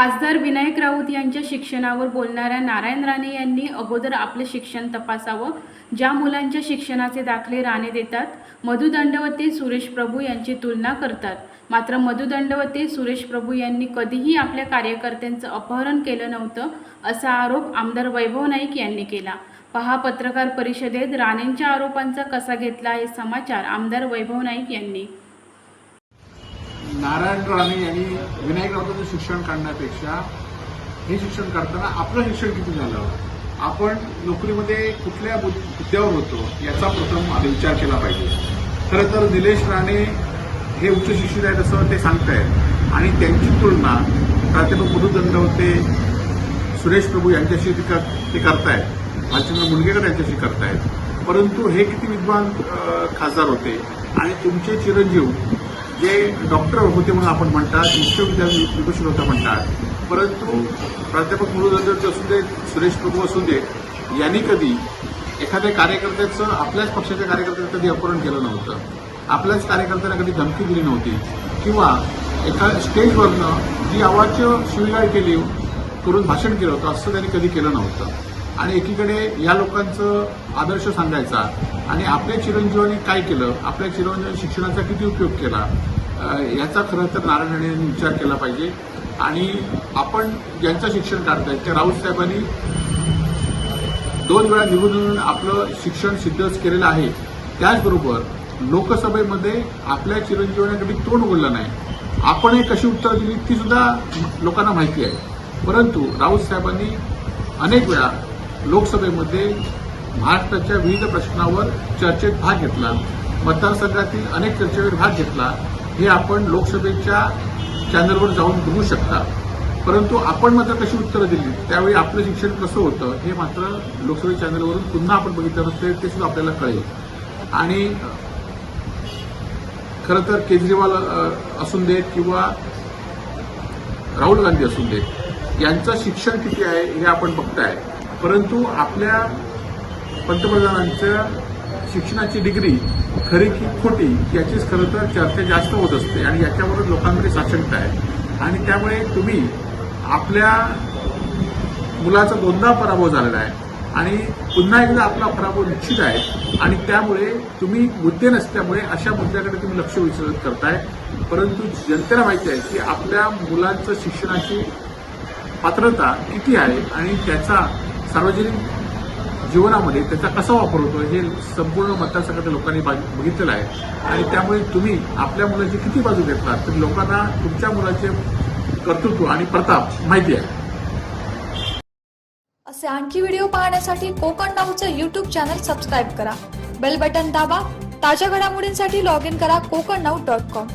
खासदार विनायक राऊत यांच्या शिक्षणावर बोलणाऱ्या नारायण राणे यांनी अगोदर आपले शिक्षण तपासावं ज्या मुलांच्या शिक्षणाचे दाखले राणे देतात मधु दंडवते सुरेश प्रभू यांची तुलना करतात. मात्र मधु दंडवते सुरेश प्रभू यांनी कधीही आपल्या कार्यकर्त्यांचं अपहरण केलं नव्हतं असा आरोप आमदार वैभव नाईक यांनी केला. पहा पत्रकार परिषदेत राणेंच्या आरोपांचा कसा घेतला हे समाचार आमदार वैभव नाईक यांनी. नारायण राणे यांनी विनायक राऊतांचं शिक्षण काढण्यापेक्षा हे शिक्षण करताना आपलं शिक्षण किती झालं? आपण नोकरीमध्ये कुठल्या मुद्द्यावर होतो? याचा प्रथम आधी विचार केला पाहिजे. खरं तर निलेश राणे हे उच्च शिक्षित आहेत असं ते सांगतायत. आणि त्यांची तुलना प्राध्यापक मधु दंडवते सुरेश प्रभू यांच्याशी ते ते करतायत. भालचंद्र मुनगेकर यांच्याशी करतायत. परंतु हे किती विद्वान खासदार होते? आणि तुमचे चिरंजीव जे डॉक्टर होते म्हणून आपण म्हणतात विश्वविद्यालय विभूषण होता म्हणतात. परंतु प्राध्यापक मुरुदंडचे असू दे सुरेश प्रभू असू दे यांनी कधी एखाद्या कार्यकर्त्याचं आपल्याच पक्षाच्या कार्यकर्त्याचं कधी अपहरण केलं नव्हतं. आपल्याच कार्यकर्त्यांना कधी धमकी दिली नव्हती. किंवा एका स्टेजवरनं जी आवाज शिवीगाळ केली करून भाषण केलं होतं असं त्यांनी कधी केलं नव्हतं. आणि एकीकडे या लोकांचं आदर्श सांगायचा आणि आपल्या चिरंजीवांनी काय केलं? आपल्या चिरंजीवांनी शिक्षणाचा किती उपयोग केला? याचा खरं तर नारायण राणे यांनी विचार केला पाहिजे. आणि आपण ज्यांचं शिक्षण काढतायत त्या राऊत साहेबांनी दोन वेळा निवडून आपलं शिक्षण सिद्धच केलेलं आहे. त्याचबरोबर लोकसभेमध्ये आपल्या चिरंजीवांना कधी तोंड बोललं नाही. आपणही कशी उत्तरं दिली ती सुद्धा लोकांना माहिती आहे. परंतु राऊत साहेबांनी अनेक वेळा लोकसभेमध्ये महाराष्ट्राच्या विविध प्रश्नावर चर्चेत भाग घेतला. मतदारसंघातील अनेक चर्चेवर भाग घेतला. हे आपण लोकसभेच्या चॅनलवर जाऊन बघू शकता. परंतु आपण मात्र कशी उत्तरं दिली? त्यावेळी आपलं शिक्षण कसं होतं हे मात्र लोकसभा चॅनलवरून पुन्हा आपण बघितलं ते ते सुद्धा आपल्याला कळेल. आणि खरं तर केजरीवाल असून देत किंवा राहुल गांधी असून देत यांचं शिक्षण किती आहे हे आपण बघताय. परंतु आपल्या पंतप्रधानांच्या शिक्षणाची डिग्री खरी की खोटी याचीच खरं तर चर्चा जास्त होत असते आणि याच्यावरच लोकांमध्ये साशंकता आहे. आणि त्यामुळे तुम्ही आपल्या मुलाचा दोनदा पराभव झालेला आहे आणि पुन्हा एकदा आपला पराभव निश्चित आहे आणि त्यामुळे तुम्ही मुद्दे नसल्यामुळे अशा मुद्द्याकडे तुम्ही लक्ष विचलित करताय. परंतु जनतेला माहिती आहे की आपल्या मुलांचं शिक्षणाची पात्रता किती आहे आणि त्याचा सार्वजनिक जीवनामध्ये त्याचा कसा वापर होतो हे संपूर्ण मतदारसंघातील लोकांनी बघितलेलं आहे. आणि त्यामुळे तुम्ही आपल्या मुलाची किती बाजू घेतलात? तर लोकांना तुमच्या मुलाचे कर्तृत्व आणि प्रताप माहिती आहे. असे आणखी व्हिडिओ पाहण्यासाठी कोकण नाऊचं यूट्यूब चॅनल सबस्क्राईब करा. बेल बटन दाबा. ताज्या घडामोडींसाठी लॉग इन करा कोकण नाऊ डॉट कॉम